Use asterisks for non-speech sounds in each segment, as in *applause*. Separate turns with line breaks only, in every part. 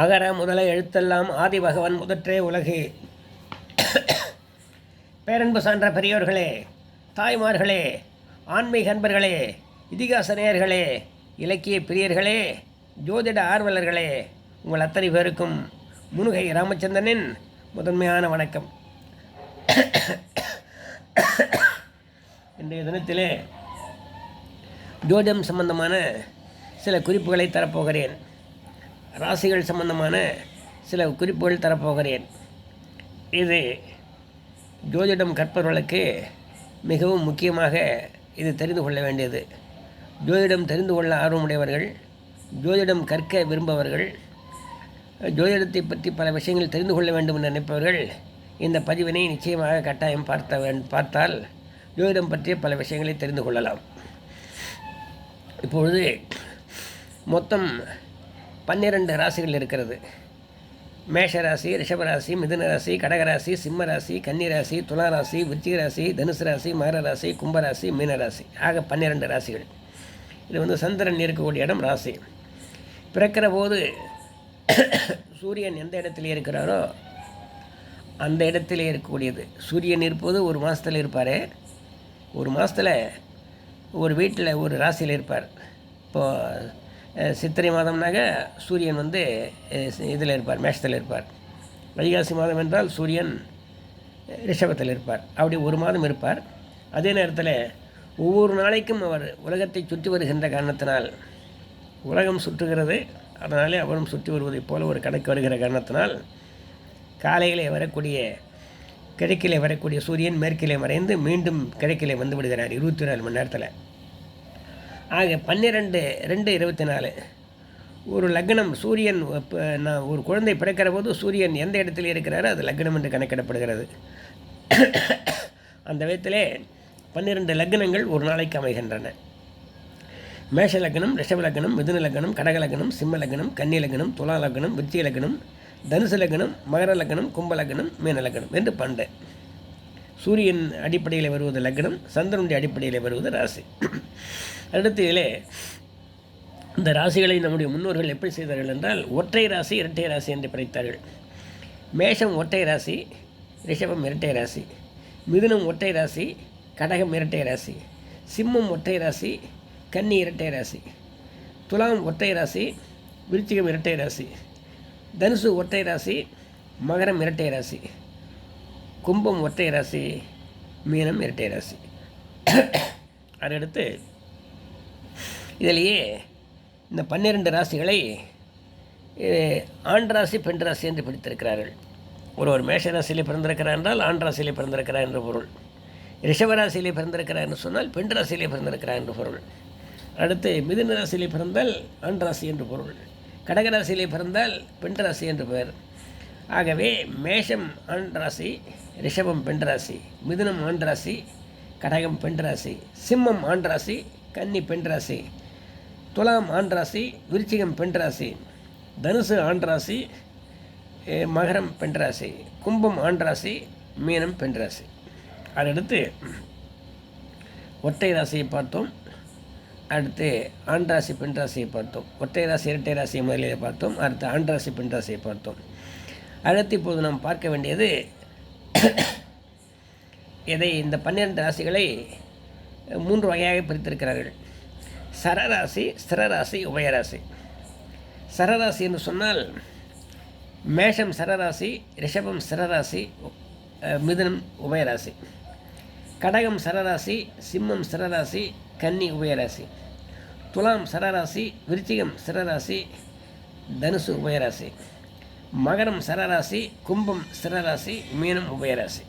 அகர முதல எழுத்தெல்லாம் ஆதிபகவன் முதற்றே உலகு பேரன்பு சான்ற பெரியோர்களே தாய்மார்களே ஆன்மீக அன்பர்களே இதிகாச நேயர்களே இலக்கிய பிரியர்களே ஜோதிட ஆர்வலர்களே உங்கள் அத்தனை பேருக்கும் முனுகை ராமச்சந்திரனின் முதன்மையான வணக்கம் இன்றைய தினத்திலே ஜோதிடம் சம்பந்தமான சில குறிப்புகளை தரப்போகிறேன் ராசிகள் சம்பந்தமான சில குறிப்புகள் தரப்போகிறேன் இது ஜோதிடம் கற்பவர்களுக்கு மிகவும் முக்கியமாக இது தெரிந்து கொள்ள வேண்டியது ஜோதிடம் தெரிந்து கொள்ள ஆர்வமுடையவர்கள் ஜோதிடம் கற்க விரும்பவர்கள் ஜோதிடத்தை பற்றி பல விஷயங்கள் தெரிந்து கொள்ள வேண்டும் என்று நினைப்பவர்கள் இந்த பதிவினை நிச்சயமாக கட்டாயம் பார்த்த பார்த்தால் ஜோதிடம் பற்றிய பல விஷயங்களை தெரிந்து கொள்ளலாம் இப்பொழுது மொத்தம் பன்னிரெண்டு ராசிகள் இருக்கிறது மேஷராசி ரிஷபராசி மிதுனராசி கடகராசி சிம்மராசி கன்னிராசி துளாராசி விருச்சிகராசி தனுசு ராசி மகர ராசி கும்பராசி மீனராசி ஆக பன்னிரெண்டு ராசிகள் இது வந்து சந்திரன் இருக்கக்கூடிய இடம் ராசி பிறக்கிற போது சூரியன் எந்த இடத்துல இருக்கிறாரோ அந்த இடத்துல இருக்கக்கூடியது சூரியன் இருப்பது ஒரு மாதத்தில் இருப்பார் ஒரு மாதத்தில் ஒரு வீட்டில் ஒரு ராசியில் இருப்பார் இப்போது சித்திரை மாதம்னாக்க சூரியன் வந்து இதில் இருப்பார் மேஷத்தில் இருப்பார் வைகாசி மாதம் என்றால் சூரியன் ரிஷபத்தில் இருப்பார் அப்படி ஒரு மாதம் இருப்பார் அதே நேரத்தில் ஒவ்வொரு நாளைக்கும் அவர் உலகத்தை சுற்றி வருகின்ற காரணத்தினால் உலகம் சுற்றுகிறது அதனாலே அவரும் சுற்றி வருவதைப் போல ஒரு கணக்கு வருகிற காரணத்தினால் காலையிலே வரக்கூடிய கிழக்கிலே வரக்கூடிய சூரியன் மேற்கிலே மறைந்து மீண்டும் கிழக்கிலே வந்துவிடுகிறார் இருபத்தி நாலு மணி நேரத்தில் ஆக பன்னிரெண்டு ரெண்டு இருபத்தி நாலு ஒரு லக்னம் சூரியன் நான் ஒரு குழந்தை பிறக்கிற போது சூரியன் எந்த இடத்துல இருக்கிறாரோ அது லக்னம் என்று கணக்கிடப்படுகிறது அந்த விதத்திலே பன்னிரெண்டு லக்னங்கள் ஒரு நாளைக்கு அமைகின்றன மேஷ லக்னம் ரிஷப லக்னம் மிதுன லக்னம் கடக லக்னம் சிம்ம லக்னம் கன்னி லக்னம் துலா லக்னம் விருச்சிக லக்னம் தனுசு லக்னம் மகர லக்னம் கும்ப லக்னம் மீன லக்னம் என்று பண்டு சூரியன் அடிப்படையில் வருவது லக்னம் சந்திரனுடைய அடிப்படையில் வருவது ராசி அடுத்ததிலே இதில் இந்த ராசிகளை நம்முடைய முன்னோர்கள் எப்படி செய்தார்கள் என்றால் ஒற்றை ராசி இரட்டை ராசி என்று பிரித்தார்கள் மேஷம் ஒற்றை ராசி ரிஷபம் இரட்டை ராசி மிதுனம் ஒற்றை ராசி கடகம் இரட்டை ராசி சிம்மம் ஒற்றை ராசி கன்னி இரட்டை ராசி துலாம் ஒற்றை ராசி விருச்சிகம் இரட்டை ராசி தனுசு ஒற்றை ராசி மகரம் இரட்டை ராசி கும்பம் ஒற்றை ராசி மீனம் இரட்டை ராசி அதையடுத்து இதிலேயே இந்த பன்னிரண்டு ராசிகளை ஆண் ராசி பெண் ராசி என்று பிடித்திருக்கிறார்கள் ஒரு ஒரு மேஷ ராசியிலே பிறந்திருக்கிறார் என்றால் ஆண் ராசியிலே பிறந்திருக்கிறார் என்று பொருள் ரிஷபராசியிலே பிறந்திருக்கிறார் என்று சொன்னால் பெண் ராசியிலே பிறந்திருக்கிறார் என்று பொருள் அடுத்து மிதுன ராசியிலே பிறந்தால் ஆண் ராசி என்று பொருள் கடகராசியிலே பிறந்தால் பெண் ராசி என்று பெயர் ஆகவே மேஷம் ஆண் ராசி ரிஷபம் பெண் ராசி மிதுனம் ஆண் ராசி கடகம் பெண் ராசி சிம்மம் ஆண் ராசி கன்னி பெண் ராசி துலாம் ஆண் ராசி விருச்சிகம் பெண் ராசி தனுசு ஆண் ராசி மகரம் பெண் ராசி கும்பம் ஆண் ராசி மீனம் பெண் ராசி அடுத்து ஒற்றை ராசியை பார்த்தோம் அடுத்து ஆண் ராசி பெண் ராசியை பார்த்தோம் ஒற்றை ராசி இரட்டை ராசியை முதலிலே பார்த்தோம் அடுத்து ஆண் ராசி பெண் ராசியை பார்த்தோம் அடுத்து இப்போது நாம் பார்க்க வேண்டியது இதை இந்த பன்னிரண்டு ராசிகளை மூன்று வகையாக பிரித்திருக்கிறார்கள் சரராசி ஸ்திரராசி உபயராசி சரராசி என்று சொன்னால் மேஷம் சரராசி ரிஷபம் ஸ்திரராசி மிதனம் உபயராசி கடகம் சரராசி சிம்மம் சிரராசி கன்னி உபயராசி துலாம் சரராசி விருச்சிகம் சிரராசி தனுசு உபயராசி மகரம் சரராசி கும்பம் சிரராசி மீனம் உபயராசி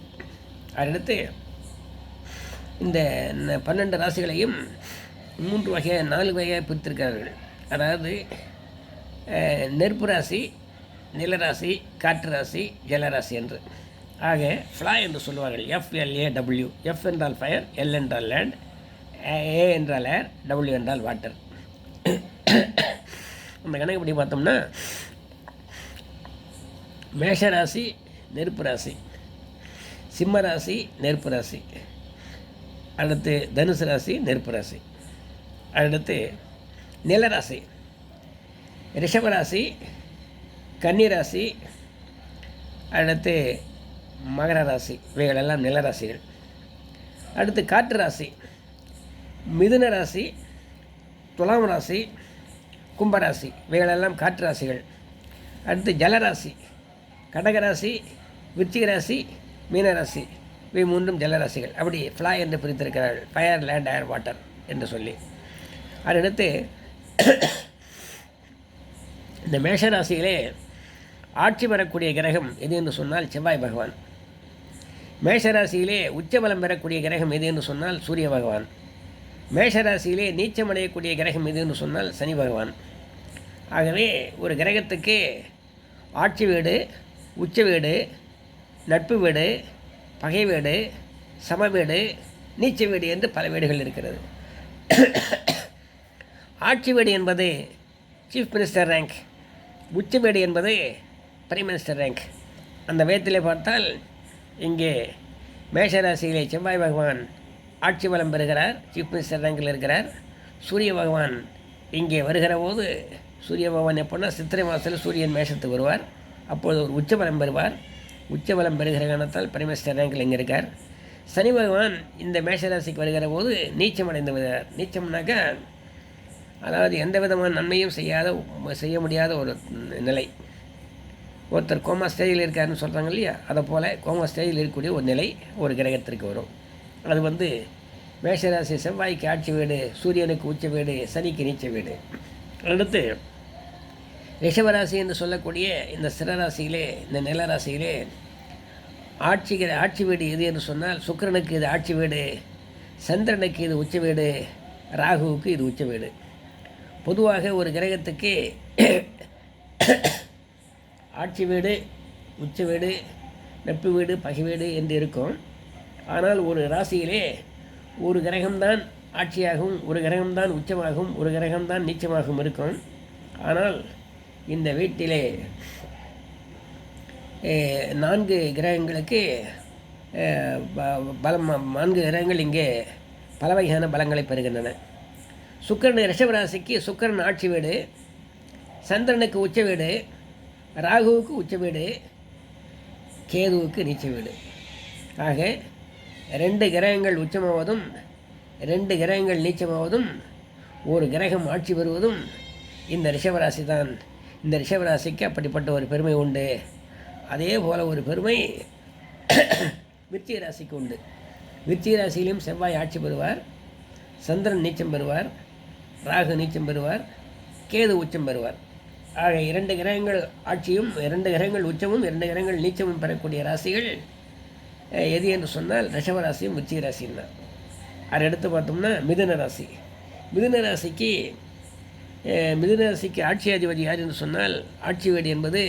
அதையடுத்து இந்த பன்னெண்டு ராசிகளையும் மூன்று வகையாக நாலு வகையாக பிரித்திருக்கிறார்கள் அதாவது நெருப்பு ராசி நிலராசி காற்று ராசி ஜலராசி என்று ஆக ஃப்ளா என்று சொல்லுவார்கள் எஃப்எல்ஏ டபிள்யூ எஃப் என்றால் ஃபயர் எல் என்றால் லேண்ட் ஏ என்றால் ஏர் டபிள்யூ என்றால் வாட்டர் அந்த எப்படி பார்த்தோம்னா மேஷராசி நெருப்பு ராசி சிம்ம ராசி நெருப்பு ராசி அடுத்து தனுசு ராசி நெருப்பு ராசி அடுத்து நிலராசி ரிஷபராசி கன்னிராசி அடுத்து மகர ராசி இவைகளெல்லாம் நிலராசிகள் அடுத்து காற்று ராசி மிதுன ராசி துலாம் ராசி கும்பராசி இவைகளெல்லாம் காற்று ராசிகள் அடுத்து ஜலராசி கடகராசி விருச்சிக ராசி மீனராசி இவை மூன்றும் ஜலராசிகள் அப்படி ஃப்ளாய் என்று பிரித்திருக்கிறார்கள் ஃபயர் லேண்ட் ஏர் வாட்டர் என்று சொல்லி அதனடுத்து இந்த மேஷராசியிலே ஆட்சி பெறக்கூடிய கிரகம் எது என்று சொன்னால் செவ்வாய் பகவான் மேஷராசியிலே உச்சபலம் பெறக்கூடிய கிரகம் எது என்று சொன்னால் சூரிய பகவான் மேஷராசியிலே நீச்சமடையக்கூடிய அடையக்கூடிய கிரகம் எது என்று சொன்னால் சனி பகவான் ஆகவே ஒரு கிரகத்துக்கு ஆட்சி வீடு உச்ச வீடு நட்பு வீடு பகை வீடு சம வீடு நீச்ச வீடு என்று பல வீடுகள் இருக்கிறது ஆட்சி வீடு என்பது சீஃப் மினிஸ்டர் ரேங்க் உச்ச வீடு என்பது பிரைம் மினிஸ்டர் ரேங்க் அந்த வேதத்தில் பார்த்தால் இங்கே மேஷராசியிலே செவ்வாய் பகவான் ஆட்சி வளம் பெறுகிறார் சீஃப் மினிஸ்டர் ரேங்கில் இருக்கிறார் சூரிய பகவான் இங்கே வருகிற போது சூரிய பகவான் எப்போன்னா சித்திரை மாதத்தில் சூரியன் மேஷத்துக்கு வருவார் அப்பொழுது ஒரு உச்சபலம் பெறுவார் உச்சபலம் பெறுகிற காரணத்தால் பரமேஸ்வரர் ரேங்கில் இங்கே இருக்கார் சனி பகவான் இந்த மேஷராசிக்கு வருகிற போது நீச்சம் அடைந்து வருகிறார் நீச்சம்னாக்கா அதாவது எந்த விதமான நன்மையும் செய்யாத செய்ய முடியாத ஒரு நிலை ஒருத்தர் கோமா ஸ்டேஜில் இருக்காருன்னு சொல்கிறாங்க இல்லையா அதை போல் கோமா ஸ்டேஜில் இருக்கக்கூடிய ஒரு நிலை ஒரு கிரகத்திற்கு வரும் அது வந்து மேஷராசி செவ்வாய்க்கு ஆட்சி வீடு சூரியனுக்கு உச்ச வீடு சனிக்கு நீச்ச வீடு அடுத்து ரிஷபராசி என்று சொல்லக்கூடிய இந்த சிறராசியிலே இந்த நிலராசியிலே ஆட்சிகிற ஆட்சி வீடு எது என்று சொன்னால் சுக்கரனுக்கு இது ஆட்சி வீடு சந்திரனுக்கு இது உச்ச வீடு ராகுவுக்கு இது உச்ச வீடு பொதுவாக ஒரு கிரகத்துக்கு ஆட்சி வீடு உச்ச வீடு நெப்பு வீடு பகை வீடு என்று இருக்கும் ஆனால் ஒரு ராசியிலே ஒரு கிரகம்தான் ஆட்சியாகும் ஒரு கிரகம்தான் உச்சமாகும் ஒரு கிரகம்தான் நீச்சமாகும் இருக்கும் ஆனால் இந்த வீட்டிலே நான்கு கிரகங்களுக்கு பலம் நான்கு கிரகங்கள் இங்கே பல வகையான பலங்களை பெறுகின்றன சுக்கரன் ரிஷபராசிக்கு சுக்கரன் ஆட்சி வீடு சந்திரனுக்கு உச்ச வீடு ராகுவுக்கு உச்ச வீடு கேதுவுக்கு நீச்ச வீடு ஆக ரெண்டு கிரகங்கள் உச்சமாவதும் ரெண்டு கிரகங்கள் நீச்சமாவதும் ஒரு கிரகம் ஆட்சி பெறுவதும் இந்த ரிஷபராசி தான் இந்த ரிஷபராசிக்கு அப்படிப்பட்ட ஒரு பெருமை உண்டு அதே போல் ஒரு பெருமை விருச்சிக ராசிக்கு உண்டு விருச்சிக ராசியிலையும் செவ்வாய் ஆட்சி பெறுவார் சந்திரன் நீச்சம் பெறுவார் ராகு நீச்சம் பெறுவார் கேது உச்சம் பெறுவார் ஆக இரண்டு கிரகங்கள் ஆட்சியும் இரண்டு கிரகங்கள் உச்சமும் இரண்டு கிரகங்கள் நீச்சமும் பெறக்கூடிய ராசிகள் எது என்று சொன்னால் ரிஷபராசியும் ராசியும் விருச்சிக ராசியும் தான் அதை எடுத்து பார்த்தோம்னா மிதுன ராசி மிதுன ராசிக்கு மிதுனராசிக்கு ஆட்சி அதிபதி யார் என்று சொன்னால் ஆட்சி வேடி என்பது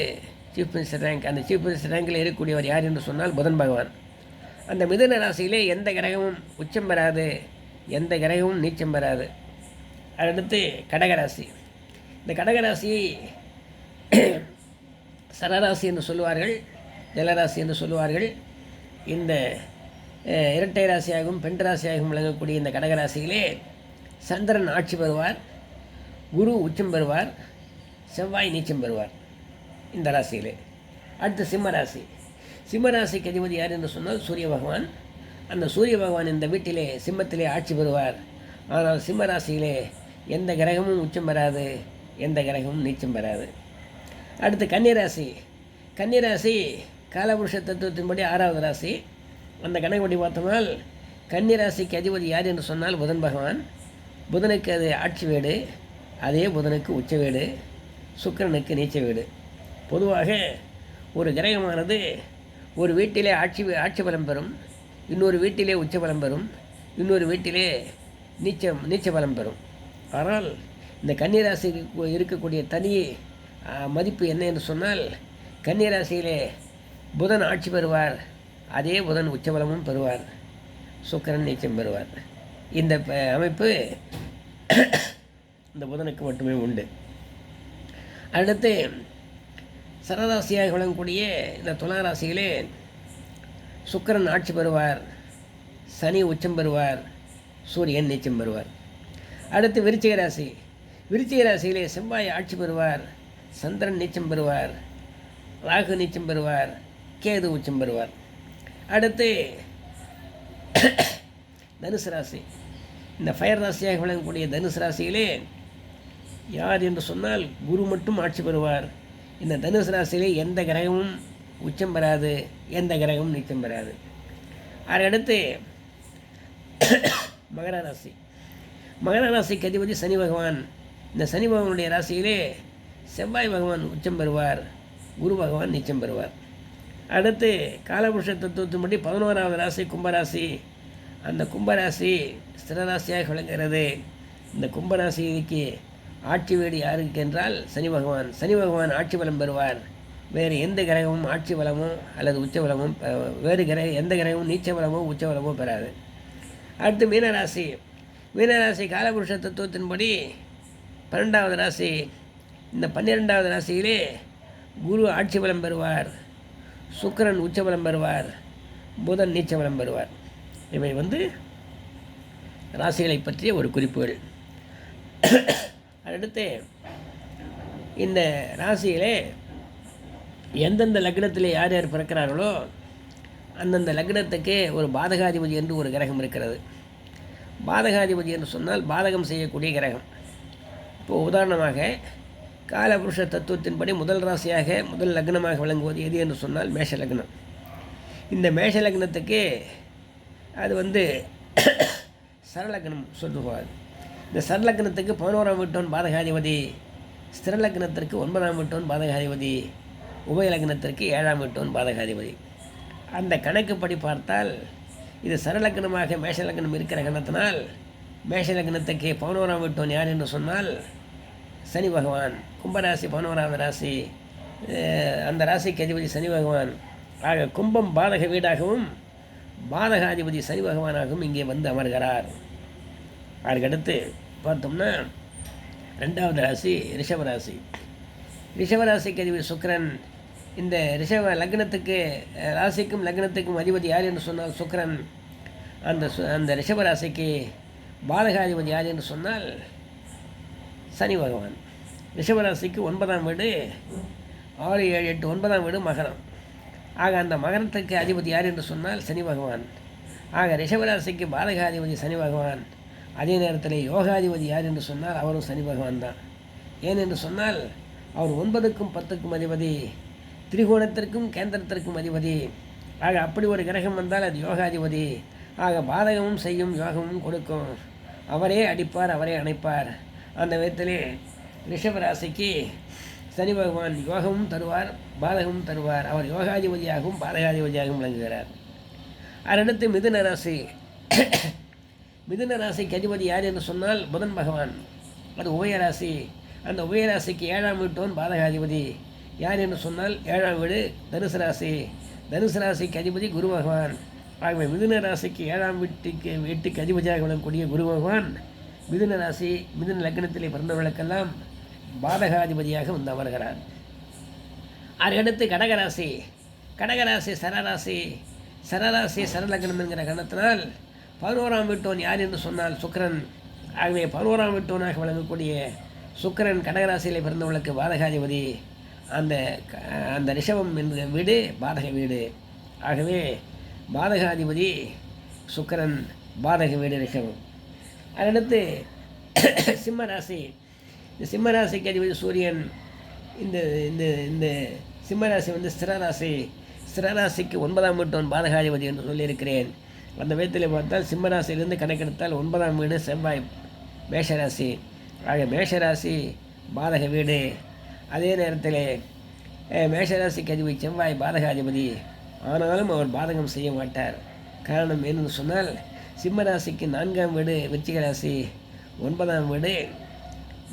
சீஃப் மினிஸ்டர் ரேங்க் அந்த சீஃப் மினிஸ்டர் ரேங்கில் இருக்கக்கூடியவர் யார் என்று சொன்னால் புதன் பகவான் அந்த மிதுன ராசியிலே எந்த கிரகமும் உச்சம் பெறாது எந்த கிரகமும் நீச்சம் பெறாது அடுத்து கடகராசி இந்த கடகராசியை *clears throat* சரராசி என்று சொல்லுவார்கள் ஜலராசி என்று சொல்லுவார்கள் இந்த இரட்டை ராசியாகவும் பெண் ராசியாகவும் விளங்கக்கூடிய இந்த கடகராசியிலே சந்திரன் ஆட்சி பெறுவார் குரு உச்சம் பெறுவார் செவ்வாய் நீச்சம் பெறுவார் இந்த ராசியிலே அடுத்து சிம்மராசி சிம்மராசிக்கு அதிபதி யார் என்று சொன்னால் சூரிய பகவான் அந்த சூரிய பகவான் இந்த வீட்டிலே சிம்மத்திலே ஆட்சி பெறுவார் ஆனால் சிம்மராசியிலே எந்த கிரகமும் உச்சம் பெறாது எந்த கிரகமும் நீச்சம் பெறாது அடுத்து கன்னிராசி கன்னிராசி காலபுருஷ தத்துவத்தின்படி ஆறாவது ராசி அந்த கணக்குப்படி பார்த்தோம்னால் கன்னிராசிக்கு அதிபதி யார் என்று சொன்னால் புதன் பகவான் புதனுக்கு அது ஆட்சி வீடு அதே புதனுக்கு உச்ச வீடு சுக்கரனுக்கு நீச்ச வீடு பொதுவாக ஒரு கிரகமானது ஒரு வீட்டிலே ஆட்சி ஆட்சி பலம் பெறும் இன்னொரு வீட்டிலே உச்ச பலம் பெறும் இன்னொரு வீட்டிலே நீச்சம் நீச்ச பலம் பெறும் ஆனால் இந்த கன்னிராசி இருக்கக்கூடிய தனி மதிப்பு என்ன என்று சொன்னால் கன்னிராசியிலே புதன் ஆட்சி பெறுவார் அதே புதன் உச்சபலமும் பெறுவார் சுக்கரன் நீச்சம் பெறுவார் இந்த அமைப்பு இந்த புதனுக்கு மட்டுமே உண்டு அடுத்து சரராசியாக விளங்கக்கூடிய இந்த துளாராசியிலே சுக்கரன் ஆட்சி பெறுவார் சனி உச்சம் பெறுவார் சூரியன் நீச்சம் பெறுவார் அடுத்து விருச்சிக ராசி விருச்சிக ராசியிலே செவ்வாய் ஆட்சி பெறுவார் சந்திரன் நீச்சம் பெறுவார் ராகு நீச்சம் பெறுவார் கேது உச்சம் பெறுவார் அடுத்து தனுசு ராசி இந்த ஃபயர் ராசியாக விளங்கக்கூடிய தனுசு ராசியிலே யார் என்று சொன்னால் குரு மட்டும் ஆட்சி பெறுவார் இந்த தனுசு ராசியிலே எந்த கிரகமும் உச்சம் பெறாது எந்த கிரகமும் நீச்சம் பெறாது அதையடுத்து *coughs* மகர ராசி மகர ராசிக்கு அதிபதி சனி பகவான் இந்த சனி பகவானுடைய ராசியிலே செவ்வாய் பகவான் உச்சம் பெறுவார் குரு பகவான் நீச்சம் பெறுவார் அடுத்து காலபுருஷ படி பதினோராவது ராசி கும்பராசி அந்த கும்பராசி ஸ்திரராசியாக விளங்குகிறது இந்த கும்பராசிக்கு ஆட்சி வீடு யாருக்கு என்றால் சனி பகவான் சனி பகவான் ஆட்சி பலம் பெறுவார் வேறு எந்த கிரகமும் ஆட்சி பலமோ அல்லது உச்ச பலமும் வேறு கிரக எந்த கிரகமும் நீச்ச பலமோ உச்ச பலமோ பெறாது அடுத்து மீனராசி மீனராசி காலபுருஷ தத்துவத்தின்படி பன்னெண்டாவது ராசி இந்த பன்னிரெண்டாவது ராசியிலே குரு ஆட்சி பலம் பெறுவார் சுக்கரன் உச்ச பலம் பெறுவார் புதன் நீச்ச பலம் பெறுவார் இவை வந்து ராசிகளை பற்றிய ஒரு குறிப்புகள் அதடுத்து இந்த ராசியிலே எந்தெந்த லக்னத்தில் யார் யார் பிறக்கிறார்களோ அந்தந்த லக்னத்துக்கு ஒரு பாதகாதிபதி என்று ஒரு கிரகம் இருக்கிறது பாதகாதிபதி என்று சொன்னால் பாதகம் செய்யக்கூடிய கிரகம் இப்போது உதாரணமாக காலபுருஷ தத்துவத்தின்படி முதல் ராசியாக முதல் லக்னமாக விளங்குவது எது என்று சொன்னால் மேஷ லக்னம் இந்த மேஷ லக்னத்துக்கு அது வந்து சரலக்னம் சொல்லுவாது இந்த சரலக்னத்துக்கு பதினோராம் வீட்டோன் பாதகாதிபதி ஸ்திரலக்னத்திற்கு ஒன்பதாம் வீட்டோன் பாதகாதிபதி உபயலக்னத்திற்கு ஏழாம் வீட்டோன் பாதகாதிபதி அந்த கணக்குப்படி பார்த்தால் இது சரலக்னமாக மேஷலக்னம் இருக்கிற கணத்தினால் மேஷலக்னத்துக்கு பதினோராம் வீட்டோன் யார் என்று சொன்னால் சனி பகவான் கும்பராசி பதினோராவது ராசி அந்த ராசிக்கு அதிபதி சனி பகவான் ஆக கும்பம் பாதக வீடாகவும் பாதகாதிபதி சனி பகவானாகவும் இங்கே வந்து அமர்கிறார் அதுக்கடுத்து பார்த்தோம்னா ரெண்டாவது ராசி ரிஷபராசி ரிஷபராசிக்கு அதிபதி சுக்கரன் இந்த ரிஷப லக்னத்துக்கு ராசிக்கும் லக்னத்துக்கும் அதிபதி யார் என்று சொன்னால் சுக்கரன் அந்த சு அந்த ரிஷபராசிக்கு பாலகாதிபதி யார் என்று சொன்னால் சனி பகவான் ரிஷபராசிக்கு ஒன்பதாம் வீடு ஆறு ஏழு எட்டு ஒன்பதாம் வீடு மகரம் ஆக அந்த மகரத்துக்கு அதிபதி யார் என்று சொன்னால் சனி பகவான் ஆக ரிஷபராசிக்கு பாலகாதிபதி சனி பகவான் அதே நேரத்தில் யோகாதிபதி யார் என்று சொன்னால் அவரும் சனி பகவான் தான் ஏன் என்று சொன்னால் அவர் ஒன்பதுக்கும் பத்துக்கும் அதிபதி திரிகோணத்திற்கும் கேந்திரத்திற்கும் அதிபதி ஆக அப்படி ஒரு கிரகம் வந்தால் அது யோகாதிபதி ஆக பாதகமும் செய்யும் யோகமும் கொடுக்கும் அவரே அடிப்பார் அவரே அணைப்பார் அந்த விதத்திலே ரிஷபராசிக்கு சனி பகவான் யோகமும் தருவார் பாதகமும் தருவார் அவர் யோகாதிபதியாகவும் பாதகாதிபதியாகவும் விளங்குகிறார் அதனடுத்து மிதுன ராசி மிதுன ராசிக்கு அதிபதி யார் என்று சொன்னால் புதன் பகவான் அது உபயராசி அந்த உபயராசிக்கு ஏழாம் வீட்டோன் பாதகாதிபதி யார் என்று சொன்னால் ஏழாம் வீடு தனுசு ராசி தனுசு ராசிக்கு அதிபதி குரு பகவான் ஆகவே மிதுன ராசிக்கு ஏழாம் வீட்டுக்கு வீட்டுக்கு அதிபதியாக விளங்கக்கூடிய குரு பகவான் மிதுன ராசி மிதுன லக்னத்திலே பிறந்தவர்களுக்கெல்லாம் பாதகாதிபதியாக வந்து அமர்கிறார் அடுத்து கடகராசி கடகராசி சரராசி சரராசி சரலக்னம் என்கிற கணத்தினால் பதினோராம் வீட்டோன் யார் என்று சொன்னால் சுக்கரன் ஆகவே பதினோராம் வீட்டோனாக விளங்கக்கூடிய சுக்கரன் கடகராசியில் பிறந்தவர்களுக்கு பாதகாதிபதி அந்த அந்த ரிஷபம் என்ற வீடு பாதக வீடு ஆகவே பாதகாதிபதி சுக்கரன் பாதக வீடு ரிஷபம் அதனடுத்து *coughs* சிம்மராசி இந்த சிம்மராசிக்கு அதிபதி சூரியன் இந்த இந்த இந்த சிம்மராசி வந்து ஸ்திரராசி ஸ்திரராசிக்கு ஒன்பதாம் வீட்டோன் பாதகாதிபதி என்று சொல்லியிருக்கிறேன் அந்த விதத்தில் பார்த்தால் சிம்மராசியிலிருந்து கணக்கெடுத்தால் ஒன்பதாம் வீடு செவ்வாய் மேஷராசி ஆக மேஷராசி பாதக வீடு அதே நேரத்தில் மேஷராசிக்கு அதிபதி செவ்வாய் பாதகாதிபதி ஆனாலும் அவர் பாதகம் செய்ய மாட்டார் காரணம் என்னன்னு சொன்னால் சிம்மராசிக்கு நான்காம் வீடு விருச்சிகராசி ஒன்பதாம் வீடு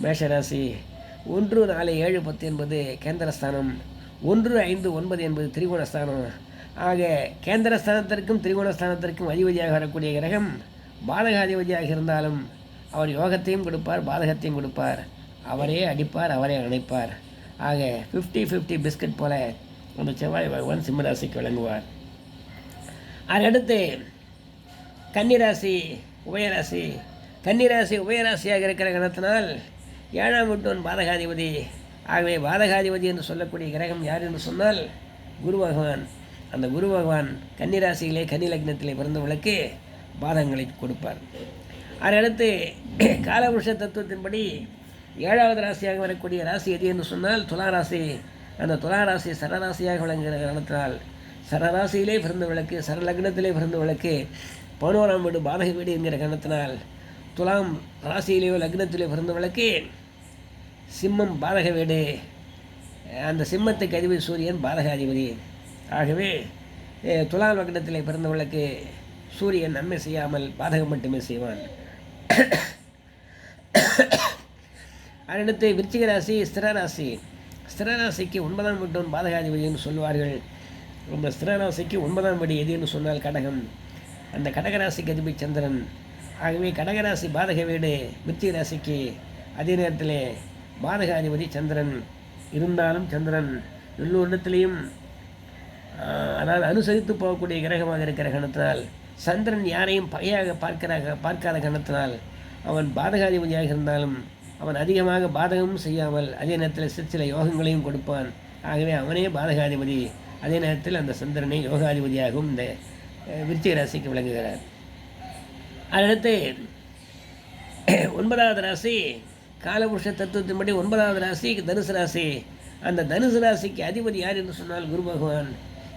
மேஷராசி ஒன்று நாலு ஏழு பத்து என்பது கேந்திரஸ்தானம் ஒன்று ஐந்து ஒன்பது என்பது திரிகோணஸ்தானம் ஆக கேந்திரஸ்தானத்திற்கும் திரிகோணஸ்தானத்திற்கும் அதிபதியாக வரக்கூடிய கிரகம் அதிபதியாக இருந்தாலும் அவர் யோகத்தையும் கொடுப்பார் பாதகத்தையும் கொடுப்பார் அவரே அடிப்பார் அவரே நினைப்பார் ஆக ஃபிஃப்டி ஃபிஃப்டி பிஸ்கட் போல அந்த செவ்வாய் பகவான் சிம்மராசிக்கு விளங்குவார் அதடுத்து கன்னிராசி உபயராசி கன்னிராசி உபயராசியாக இருக்கிற கணத்தினால் ஏழாம் வீட்டுவன் பாதகாதிபதி ஆகவே பாதகாதிபதி என்று சொல்லக்கூடிய கிரகம் யார் என்று சொன்னால் குரு பகவான் அந்த குரு பகவான் கன்னிராசியிலே கன்னி லக்னத்திலே பிறந்தவர்களுக்கு பாதங்களை கொடுப்பார் அதையடுத்து *clears throat* காலபுருஷ தத்துவத்தின்படி ஏழாவது ராசியாக வரக்கூடிய ராசி எது என்று சொன்னால் துலா ராசி அந்த துலா ராசி சரராசியாக விளங்குகிற காலத்தினால் சரராசியிலே பிறந்தவர்களுக்கு சரலக்னத்திலே பிறந்தவர்களுக்கு பதினோராம் வீடு பாதக வீடு என்கிற காரணத்தினால் துலாம் ராசியிலேயோ லக்னத்திலே பிறந்தவர்களுக்கு சிம்மம் பாதக வீடு அந்த சிம்மத்துக்கு அதிபதி சூரியன் அதிபதி ஆகவே துலாம் மகனத்தில் பிறந்தவர்களுக்கு சூரியன் நன்மை செய்யாமல் பாதகம் மட்டுமே செய்வான் அதனடுத்து விருச்சிக ராசி ஸ்திரராசி ஸ்திரராசிக்கு ஒன்பதாம் வீட்டோன் பாதகாதிபதினு சொல்லுவார்கள் ரொம்ப ஸ்திரராசிக்கு ஒன்பதாம் வீடு எதுன்னு சொன்னால் கடகம் அந்த கடகராசிக்கு அதிபதி சந்திரன் ஆகவே கடகராசி பாதக வீடு விருச்சிக ராசிக்கு அதே நேரத்தில் பாதகாதிபதி சந்திரன் இருந்தாலும் சந்திரன் எல்லோரிடத்துலேயும் ஆனால் அனுசரித்து போகக்கூடிய கிரகமாக இருக்கிற கணத்தினால் சந்திரன் யாரையும் பகையாக பார்க்கிற பார்க்காத கணத்தினால் அவன் பாதகாதிபதியாக இருந்தாலும் அவன் அதிகமாக பாதகமும் செய்யாமல் அதே நேரத்தில் சிற்சில யோகங்களையும் கொடுப்பான் ஆகவே அவனே பாதகாதிபதி அதே நேரத்தில் அந்த சந்திரனை யோகாதிபதியாகவும் இந்த விருச்சிக ராசிக்கு விளங்குகிறார் அதனடுத்து ஒன்பதாவது ராசி காலபுருஷ தத்துவத்தின்படி ஒன்பதாவது ராசி தனுசு ராசி அந்த தனுசு ராசிக்கு அதிபதி யார் என்று சொன்னால் குரு பகவான்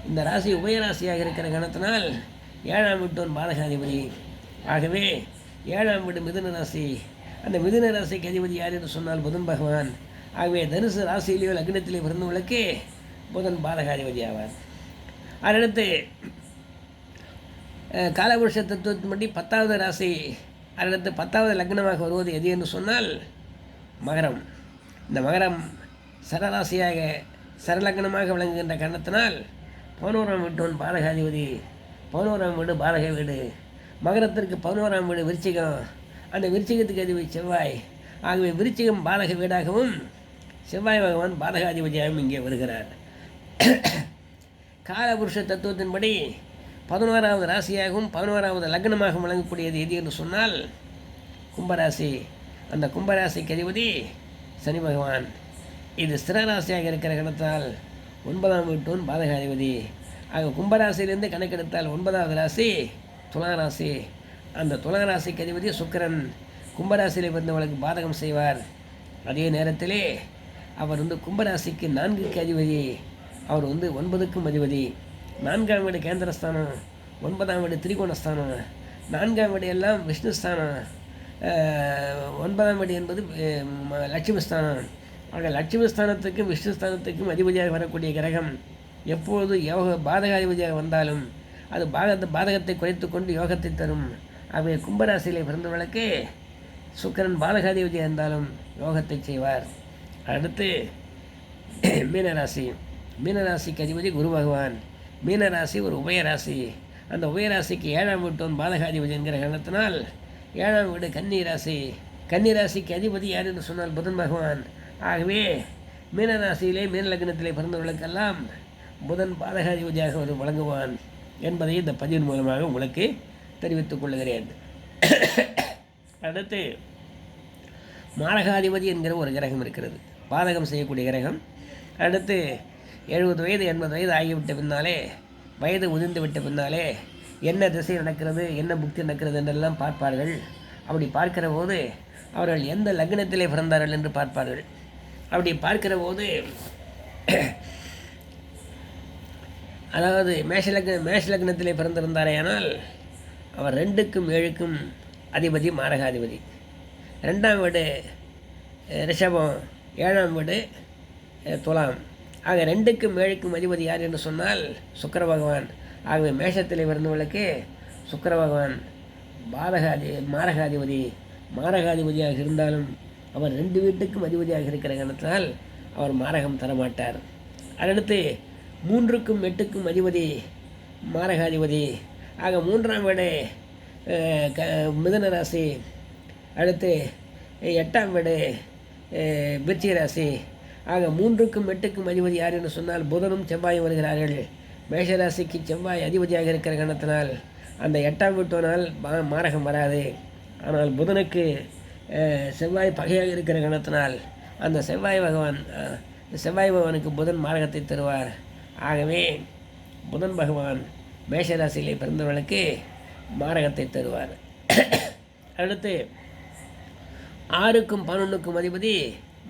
இந்த ராசி உபயராசியாக இருக்கிற கணத்தினால் ஏழாம் வீட்டோன் பாலகாதிபதி ஆகவே ஏழாம் வீடு மிதுன ராசி அந்த மிதுன ராசிக்கு அதிபதி யார் என்று சொன்னால் புதன் பகவான் ஆகவே தனுசு ராசியிலேயோ லக்னத்திலேயோ பிறந்தவளுக்கு புதன் பாலகாதிபதி ஆவார் அதனடுத்து காலபுருஷ படி பத்தாவது ராசி அதனடுத்து பத்தாவது லக்னமாக வருவது எது என்று சொன்னால் மகரம் இந்த மகரம் சரராசியாக சரலக்னமாக விளங்குகின்ற காரணத்தினால் பதினோராம் ஒன் பாலகாதிபதி பதினோராம் வீடு பாலக வீடு மகரத்திற்கு பதினோராம் வீடு விருச்சிகம் அந்த விருச்சிகத்துக்கு அதிபதி செவ்வாய் ஆகவே விருச்சிகம் பாலக வீடாகவும் செவ்வாய் பகவான் பாலகாதிபதியாகவும் இங்கே வருகிறார் காலபுருஷ தத்துவத்தின்படி பதினோராவது ராசியாகவும் பதினோராவது லக்னமாகவும் விளங்கக்கூடியது எது என்று சொன்னால் கும்பராசி அந்த கும்பராசிக்கு அதிபதி சனி பகவான் இது ஸ்திரராசியாக இருக்கிற கணத்தால் ஒன்பதாம் வீட்டோன் பாதகாதிபதி அதிபதி ஆக கும்பராசிலிருந்து கணக்கெடுத்தால் ஒன்பதாவது ராசி துலா ராசி அந்த துலா ராசிக்கு அதிபதி சுக்கரன் கும்பராசியில் பிறந்தவளுக்கு பாதகம் செய்வார் அதே நேரத்திலே அவர் வந்து கும்பராசிக்கு நான்குக்கு அதிபதி அவர் வந்து ஒன்பதுக்கும் அதிபதி நான்காம் வீடு கேந்திரஸ்தானம் ஒன்பதாம் வீடு திரிகோணஸ்தானம் நான்காம் வீடு எல்லாம் விஷ்ணுஸ்தானம் ஒன்பதாம் வீடு என்பது லட்சுமி ஸ்தானம் ஆக லட்சுமிஸ்தானத்துக்கும் விஷ்ணுஸ்தானத்துக்கும் அதிபதியாக வரக்கூடிய கிரகம் எப்பொழுது யோக பாதகாதிபதியாக வந்தாலும் அது பாகத்தை பாதகத்தை குறைத்து கொண்டு யோகத்தை தரும் ஆகவே கும்பராசியிலே பிறந்தவர்களுக்கு சுக்கரன் பாதகாதிபதியாக இருந்தாலும் யோகத்தை செய்வார் அடுத்து மீனராசி மீனராசிக்கு அதிபதி குரு பகவான் மீனராசி ஒரு உபயராசி அந்த உபயராசிக்கு ஏழாம் வீட்டோன் பாதகாதிபதி என்கிற காரணத்தினால் ஏழாம் வீடு கன்னி ராசி கன்னி ராசிக்கு அதிபதி யார் என்று சொன்னால் புதன் பகவான் ஆகவே மீனராசியிலே மீன லக்னத்திலே பிறந்தவர்களுக்கெல்லாம் புதன் பாதகாதிபதியாக ஒரு வழங்குவான் என்பதை இந்த பதிவின் மூலமாக உங்களுக்கு தெரிவித்துக் கொள்கிறேன் அடுத்து மாரகாதிபதி என்கிற ஒரு கிரகம் இருக்கிறது பாதகம் செய்யக்கூடிய கிரகம் அடுத்து எழுபது வயது எண்பது வயது ஆகிவிட்ட பின்னாலே வயது உதிர்ந்து விட்ட பின்னாலே என்ன திசை நடக்கிறது என்ன புக்தி நடக்கிறது என்றெல்லாம் பார்ப்பார்கள் அப்படி பார்க்கிற போது அவர்கள் எந்த லக்னத்திலே பிறந்தார்கள் என்று பார்ப்பார்கள் அப்படி பார்க்கிற போது அதாவது மேஷலக் மேஷலக்னத்திலே பிறந்திருந்தாரேயானால் அவர் ரெண்டுக்கும் ஏழுக்கும் அதிபதி மாரகாதிபதி ரெண்டாம் வீடு ரிஷபம் ஏழாம் வீடு துலாம் ஆக ரெண்டுக்கும் ஏழுக்கும் அதிபதி யார் என்று சொன்னால் சுக்கர பகவான் ஆகவே மேஷத்தில் பிறந்தவர்களுக்கு சுக்கர பகவான் பாரகாதி மாரகாதிபதி மாரகாதிபதியாக இருந்தாலும் அவர் ரெண்டு வீட்டுக்கும் அதிபதியாக இருக்கிற கணத்தினால் அவர் மாரகம் தரமாட்டார் அதடுத்து மூன்றுக்கும் எட்டுக்கும் அதிபதி மாரகாதிபதி ஆக மூன்றாம் வீடு க மிதன ராசி அடுத்து எட்டாம் வீடு விருச்சிக ராசி ஆக மூன்றுக்கும் எட்டுக்கும் அதிபதி யார் என்று சொன்னால் புதனும் செவ்வாயும் வருகிறார்கள் மேஷராசிக்கு செவ்வாய் அதிபதியாக இருக்கிற கணத்தினால் அந்த எட்டாம் வீட்டோனால் மாரகம் வராது ஆனால் புதனுக்கு செவ்வாய் பகையாக இருக்கிற கணத்தினால் அந்த செவ்வாய் பகவான் செவ்வாய் பகவானுக்கு புதன் மார்க்கத்தை தருவார் ஆகவே புதன் பகவான் மேஷராசியிலே பிறந்தவர்களுக்கு மாரகத்தை தருவார் *coughs* அடுத்து ஆறுக்கும் பன்னொன்றுக்கும் அதிபதி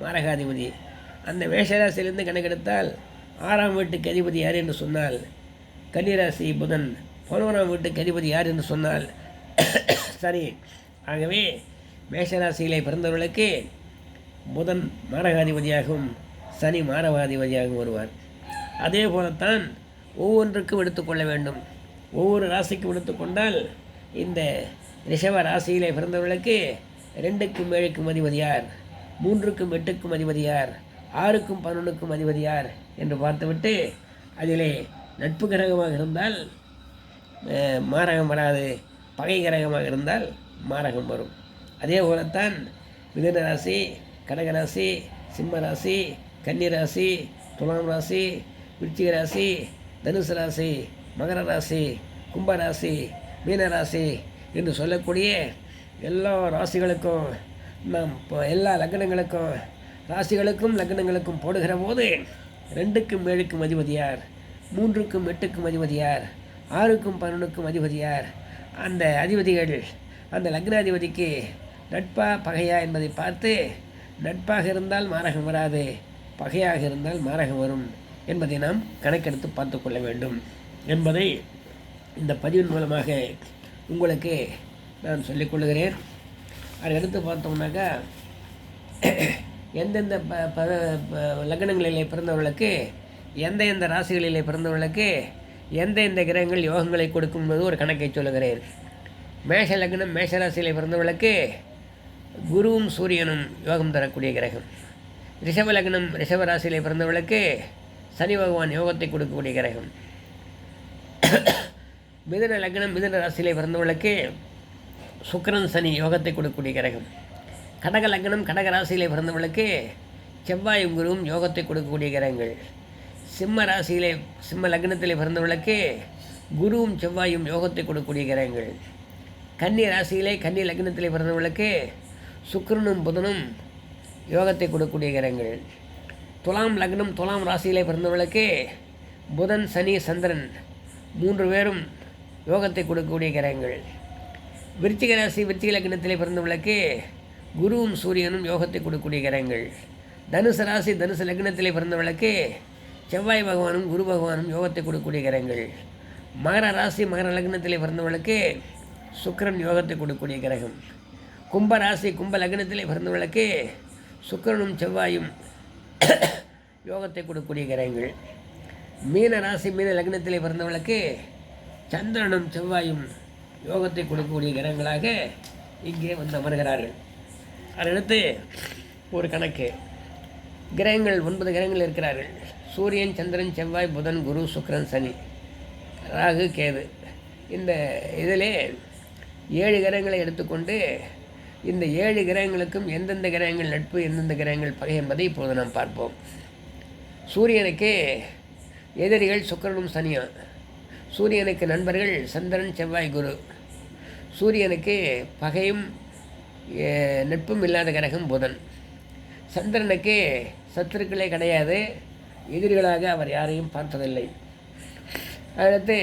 மாரகாதிபதி அந்த மேஷராசியிலிருந்து கணக்கெடுத்தால் ஆறாம் வீட்டுக்கு அதிபதி யார் என்று சொன்னால் கன்னிராசி புதன் பதினோராம் வீட்டுக்கு அதிபதி யார் என்று சொன்னால் *coughs* சரி ஆகவே மேஷராசியிலே பிறந்தவர்களுக்கு புதன் மாரகாதிபதியாகவும் சனி மாரகாதிபதியாகவும் வருவார் அதே போலத்தான் ஒவ்வொன்றுக்கும் எடுத்துக்கொள்ள வேண்டும் ஒவ்வொரு ராசிக்கும் எடுத்துக்கொண்டால் இந்த ரிஷப ராசியிலே பிறந்தவர்களுக்கு ரெண்டுக்கும் ஏழுக்கும் அதிபதியார் மூன்றுக்கும் எட்டுக்கும் அதிபதியார் ஆறுக்கும் பன்னொன்றுக்கும் அதிபதியார் என்று பார்த்துவிட்டு அதிலே நட்பு கிரகமாக இருந்தால் மாரகம் வராது பகை கிரகமாக இருந்தால் மாரகம் வரும் அதே போலத்தான் மிதனராசி ராசி கடகராசி சிம்ம ராசி கன்னி ராசி துலாம் ராசி விருச்சிக ராசி தனுசு ராசி மகர ராசி கும்பராசி மீனராசி என்று சொல்லக்கூடிய எல்லா ராசிகளுக்கும் நம் எல்லா லக்னங்களுக்கும் ராசிகளுக்கும் லக்னங்களுக்கும் போடுகிற போது ரெண்டுக்கும் ஏழுக்கும் அதிபதியார் மூன்றுக்கும் எட்டுக்கும் அதிபதியார் ஆறுக்கும் பன்னெண்டுக்கும் அதிபதியார் அந்த அதிபதிகள் அந்த லக்னாதிபதிக்கு நட்பா பகையா என்பதை பார்த்து நட்பாக இருந்தால் மாரகம் வராது பகையாக இருந்தால் மாரகம் வரும் என்பதை நாம் கணக்கெடுத்து பார்த்து கொள்ள வேண்டும் என்பதை இந்த பதிவின் மூலமாக உங்களுக்கு நான் சொல்லிக்கொள்கிறேன் எடுத்து பார்த்தோம்னாக்கா எந்தெந்த ப ப லக்னங்களிலே பிறந்தவர்களுக்கு எந்த எந்த ராசிகளிலே பிறந்தவர்களுக்கு எந்த எந்த கிரகங்கள் யோகங்களை கொடுக்கும் என்பது ஒரு கணக்கை சொல்லுகிறேன் மேஷ லக்னம் மேஷராசியிலே பிறந்தவர்களுக்கு குருவும் சூரியனும் யோகம் தரக்கூடிய கிரகம் ரிஷப லக்னம் ரிஷபராசியிலே பிறந்தவர்களுக்கு சனி பகவான் யோகத்தை கொடுக்கக்கூடிய கிரகம் மிதன லக்னம் மிதன ராசியிலே பிறந்தவர்களுக்கு சுக்கரன் சனி யோகத்தை கொடுக்கக்கூடிய கிரகம் கடக லக்னம் கடக ராசியில் பிறந்தவர்களுக்கு செவ்வாயும் குருவும் யோகத்தை கொடுக்கக்கூடிய கிரகங்கள் சிம்ம ராசியிலே சிம்ம லக்னத்திலே பிறந்தவர்களுக்கு குருவும் செவ்வாயும் யோகத்தை கொடுக்கக்கூடிய கிரகங்கள் கன்னி ராசியிலே கன்னி லக்னத்திலே பிறந்தவர்களுக்கு சுக்கரனும் புதனும் யோகத்தை கொடுக்கக்கூடிய கிரகங்கள் துலாம் லக்னம் துலாம் ராசியில் பிறந்தவர்களுக்கு புதன் சனி சந்திரன் மூன்று பேரும் யோகத்தை கொடுக்கக்கூடிய கிரகங்கள் விருச்சிக ராசி விருச்சிக லக்னத்தில் பிறந்தவர்களுக்கு குருவும் சூரியனும் யோகத்தை கொடுக்கக்கூடிய கிரகங்கள் தனுசு ராசி தனுசு லக்னத்தில் பிறந்தவர்களுக்கு செவ்வாய் பகவானும் குரு பகவானும் யோகத்தை கொடுக்கக்கூடிய கிரகங்கள் மகர ராசி மகர லக்னத்தில் பிறந்தவர்களுக்கு சுக்கரன் யோகத்தை கொடுக்கக்கூடிய கிரகம் கும்பராசி கும்ப லக்னத்திலே பிறந்தவர்களுக்கு சுக்கரனும் செவ்வாயும் *coughs* யோகத்தை கொடுக்கக்கூடிய கிரகங்கள் மீன ராசி மீன லக்னத்திலே பிறந்தவர்களுக்கு சந்திரனும் செவ்வாயும் யோகத்தை கொடுக்கக்கூடிய கிரகங்களாக இங்கே வந்து அமர்கிறார்கள் அதனடுத்து ஒரு கணக்கு கிரகங்கள் ஒன்பது கிரகங்கள் இருக்கிறார்கள் சூரியன் சந்திரன் செவ்வாய் புதன் குரு சுக்கரன் சனி ராகு கேது இந்த இதிலே ஏழு கிரகங்களை எடுத்துக்கொண்டு இந்த ஏழு கிரகங்களுக்கும் எந்தெந்த கிரகங்கள் நட்பு எந்தெந்த கிரகங்கள் பகை என்பதை இப்போது நாம் பார்ப்போம் சூரியனுக்கு எதிரிகள் சுக்கரனும் சனியும் சூரியனுக்கு நண்பர்கள் சந்திரன் செவ்வாய் குரு சூரியனுக்கு பகையும் நட்பும் இல்லாத கிரகம் புதன் சந்திரனுக்கு சத்துருக்களே கிடையாது எதிரிகளாக அவர் யாரையும் பார்த்ததில்லை அடுத்து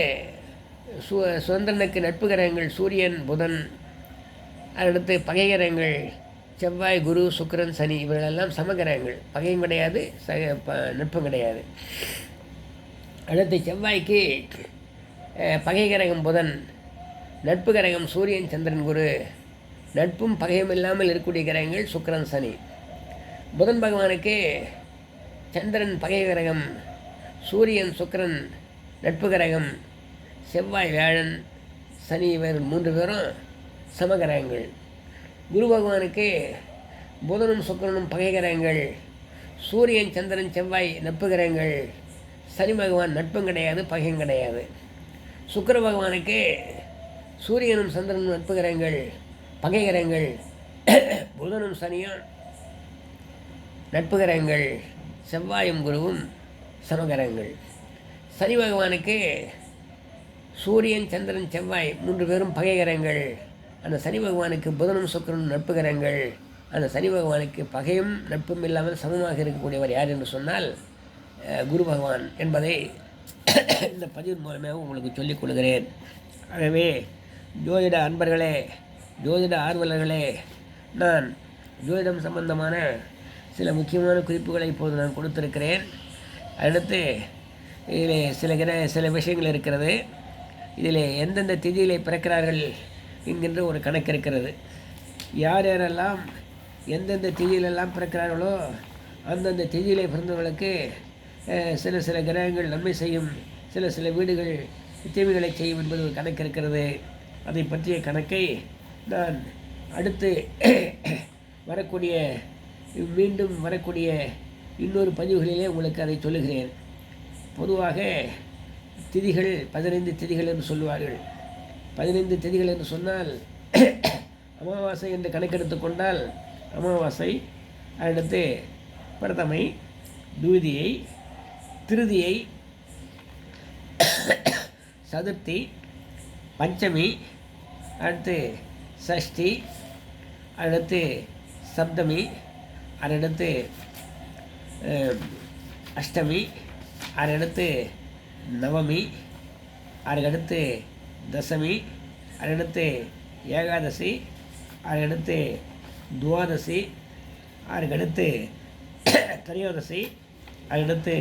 சு சுதந்திரனுக்கு நட்பு கிரகங்கள் சூரியன் புதன் அடுத்து பகைகிரகங்கள் செவ்வாய் குரு சுக்கரன் சனி இவர்களெல்லாம் சமகிரகங்கள் பகையும் கிடையாது ச நுட்பம் கிடையாது அடுத்து செவ்வாய்க்கு பகை கிரகம் புதன் நட்பு கிரகம் சூரியன் சந்திரன் குரு நட்பும் பகையும் இல்லாமல் இருக்கக்கூடிய கிரகங்கள் சுக்கரன் சனி புதன் பகவானுக்கு சந்திரன் பகை கிரகம் சூரியன் சுக்கரன் நட்பு கிரகம் செவ்வாய் வியாழன் சனி இவர் மூன்று பேரும் சமகரங்கள் குரு பகவானுக்கு புதனும் சுக்கரனும் பகைகரங்கள் சூரியன் சந்திரன் செவ்வாய் நட்புகரங்கள் சனி பகவான் நட்பும் கிடையாது பகையும் கிடையாது சுக்கர பகவானுக்கு சூரியனும் சந்திரனும் நட்புகரங்கள் பகைகரங்கள் *coughs* புதனும் சனியும் நட்புகரங்கள் செவ்வாயும் குருவும் சமகரங்கள் சனி பகவானுக்கு சூரியன் சந்திரன் செவ்வாய் மூன்று பேரும் பகைகரங்கள் அந்த சனி பகவானுக்கு புதனும் சுக்கரனும் நட்பு கிரகங்கள் அந்த சனி பகவானுக்கு பகையும் நட்பும் இல்லாமல் சமமாக இருக்கக்கூடியவர் யார் என்று சொன்னால் குரு பகவான் என்பதை *coughs* இந்த பதிவு மூலமாக உங்களுக்கு சொல்லிக் கொள்கிறேன் ஆகவே ஜோதிட அன்பர்களே ஜோதிட ஆர்வலர்களே நான் ஜோதிடம் சம்பந்தமான சில முக்கியமான குறிப்புகளை இப்போது நான் கொடுத்திருக்கிறேன் அடுத்து இதில் சில கிர சில விஷயங்கள் இருக்கிறது இதில் எந்தெந்த திதியிலே பிறக்கிறார்கள் என்கின்ற ஒரு கணக்கு இருக்கிறது யார் யாரெல்லாம் எந்தெந்த திதியிலெல்லாம் பிறக்கிறார்களோ அந்தந்த திதியிலே பிறந்தவர்களுக்கு சில சில கிரகங்கள் நன்மை செய்யும் சில சில வீடுகள் தீவுகளை செய்யும் என்பது ஒரு கணக்கு இருக்கிறது அதை பற்றிய கணக்கை நான் அடுத்து வரக்கூடிய மீண்டும் வரக்கூடிய இன்னொரு பதிவுகளிலே உங்களுக்கு அதை சொல்லுகிறேன் பொதுவாக திதிகள் பதினைந்து திதிகள் என்று சொல்லுவார்கள் பதினைந்து தேதிகள் என்று சொன்னால் *coughs* அமாவாசை என்று கணக்கெடுத்து கொண்டால் அமாவாசை அடுத்து பிரதமை தூதியை திருதியை *coughs* சதுர்த்தி பஞ்சமி அடுத்து சஷ்டி அடுத்து சப்தமி அடுத்து அஷ்டமி அடுத்து நவமி அதுக்கடுத்து தசமி அதடுத்து ஏகாதசி அதையடுத்து துவாதசி அதுக்கடுத்து திரையோதசி அதுக்கடுத்து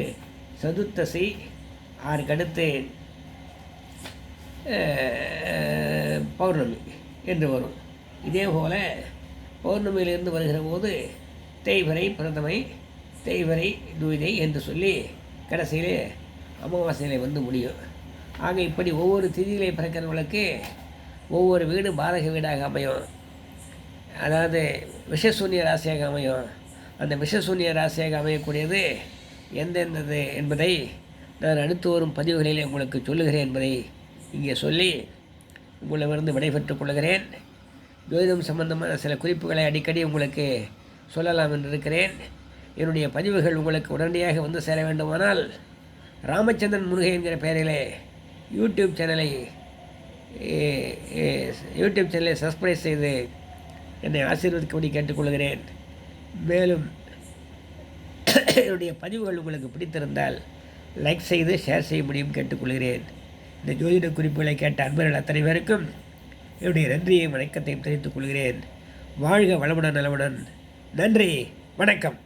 சதுர்த்தசி அதுக்கடுத்து பௌர்ணமி என்று வரும் இதே போல் பௌர்ணமியிலிருந்து வருகிற போது தேய்வரை பிரதமை தேய்வரை துவிதை என்று சொல்லி கடைசியிலே அமாவாசையில் வந்து முடியும் ஆக இப்படி ஒவ்வொரு திதியிலே பிறக்கிறவர்களுக்கு ஒவ்வொரு வீடு பாதக வீடாக அமையும் அதாவது விஷசூன்ய ராசியாக அமையும் அந்த விஷசூன்ய ராசியாக அமையக்கூடியது எந்தெந்தது என்பதை நான் அடுத்து வரும் பதிவுகளிலே உங்களுக்கு சொல்லுகிறேன் என்பதை இங்கே சொல்லி உங்களிடமிருந்து விடைபெற்றுக் கொள்கிறேன் ஜோதிடம் சம்பந்தமான சில குறிப்புகளை அடிக்கடி உங்களுக்கு சொல்லலாம் என்று இருக்கிறேன் என்னுடைய பதிவுகள் உங்களுக்கு உடனடியாக வந்து சேர வேண்டுமானால் ராமச்சந்திரன் முருகை என்கிற பெயரிலே யூடியூப் சேனலை யூடியூப் சேனலை சப்ஸ்கிரைப் செய்து என்னை ஆசீர்வதிக்கும்படி கேட்டுக்கொள்கிறேன் மேலும் என்னுடைய பதிவுகள் உங்களுக்கு பிடித்திருந்தால் லைக் செய்து ஷேர் செய்ய முடியும் கேட்டுக்கொள்கிறேன் இந்த ஜோதிட குறிப்புகளை கேட்ட அன்பர்கள் அத்தனை பேருக்கும் என்னுடைய நன்றியையும் வணக்கத்தையும் தெரிவித்துக் கொள்கிறேன் வாழ்க வளமுடன் நலமுடன் நன்றி வணக்கம்